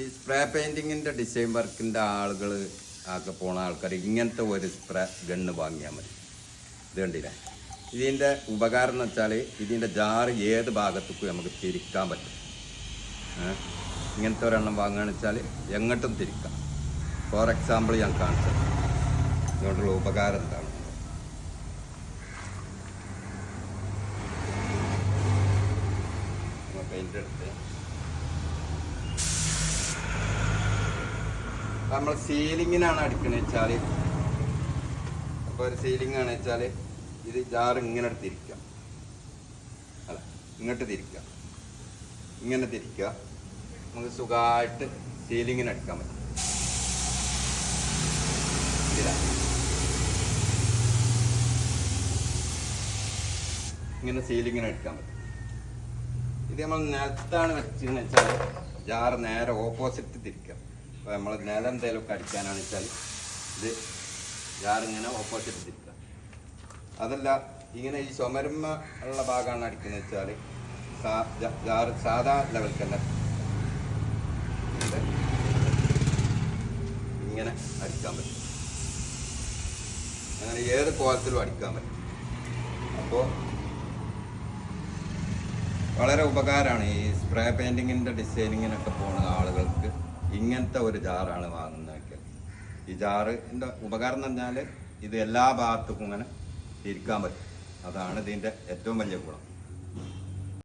ഈ spray പെയിന്റിങ്ങിന്റെ design വർക്കിന്റെ ആളുകൾ ആക്കെ പോണ ആൾക്കാർ ഇങ്ങനത്തെ ഒരു സ്പ്രേ ഗണ്ണ് വാങ്ങിയാൽ മതി. ഇത് കണ്ടില്ലേ? ഇതിന്റെ ഉപകാരം എന്ന് വെച്ചാൽ ഇതിന്റെ ജാറ് ഏത് ഭാഗത്തേക്കും നമുക്ക് തിരിക്കാൻ പറ്റും. ഇങ്ങനത്തെ ഒരെണ്ണം വാങ്ങുകയാണെന്ന് വെച്ചാൽ എങ്ങോട്ടും തിരിക്കാം. ഫോർ എക്സാമ്പിൾ ഞാൻ കാണിച്ചത്. ഇതുകൊണ്ടുള്ള ഉപകാരം എന്താണ്? പെയിന്റ് എടുത്ത് നമ്മൾ സീലിങ്ങിനാണ് അടിക്കണത് വെച്ചാൽ അപ്പോൾ ഒരു സീലിംഗ് ആണ് വെച്ചാൽ ഇത് ജാർ ഇങ്ങനെ തിരിക്കാം അല്ല ഇങ്ങോട്ട് തിരിക്കാം ഇങ്ങനെ തിരിക്കുക. നമുക്ക് സുഖമായിട്ട് സീലിങ്ങിന് അടിക്കാൻ പറ്റും. ഇങ്ങനെ സീലിങ്ങിന് അടിക്കാൻ പറ്റും. ഇത് നമ്മൾ നിലത്താണ് വെച്ചതെന്ന് വെച്ചാൽ ജാർ നേരെ ഓപ്പോസിറ്റ് തിരിക്കാം അപ്പോൾ നമ്മൾ നില എന്തെങ്കിലുമൊക്കെ അടിക്കാനാണ് വെച്ചാൽ ഇത് ജാറ് ഇങ്ങനെ ഓപ്പോസിറ്റ് തിരിക്കുക അതല്ല ഇങ്ങനെ ഈ ചുമരുമ ഉള്ള ഭാഗമാണ് അടിക്കുന്നത് വെച്ചാൽ സാ- ജാറ് സാധാ ലെവൽക്കല്ല ഇങ്ങനെ അടിക്കാൻ പറ്റും. അങ്ങനെ ഏത് കോലത്തിലും അടിക്കാൻ പറ്റും. അപ്പോൾ വളരെ ഉപകാരമാണ് ഈ സ്പ്രേ പെയിന്റിങ്ങിന്റെ ഡിസൈനിങ്ങിനൊക്കെ പോകുന്ന ആളുകൾക്ക്. ഇങ്ങനത്തെ ഒരു ജാറാണ് വാങ്ങുന്നതൊക്കെ. ഈ ജാറിന്റെ ഉപകാരം എന്ന് പറഞ്ഞാൽ ഇത് എല്ലാ ഭാഗത്തും ഇങ്ങനെ തിരിക്കാൻ പറ്റും. അതാണ് ഇതിന്റെ ഏറ്റവും വലിയ ഗുണം.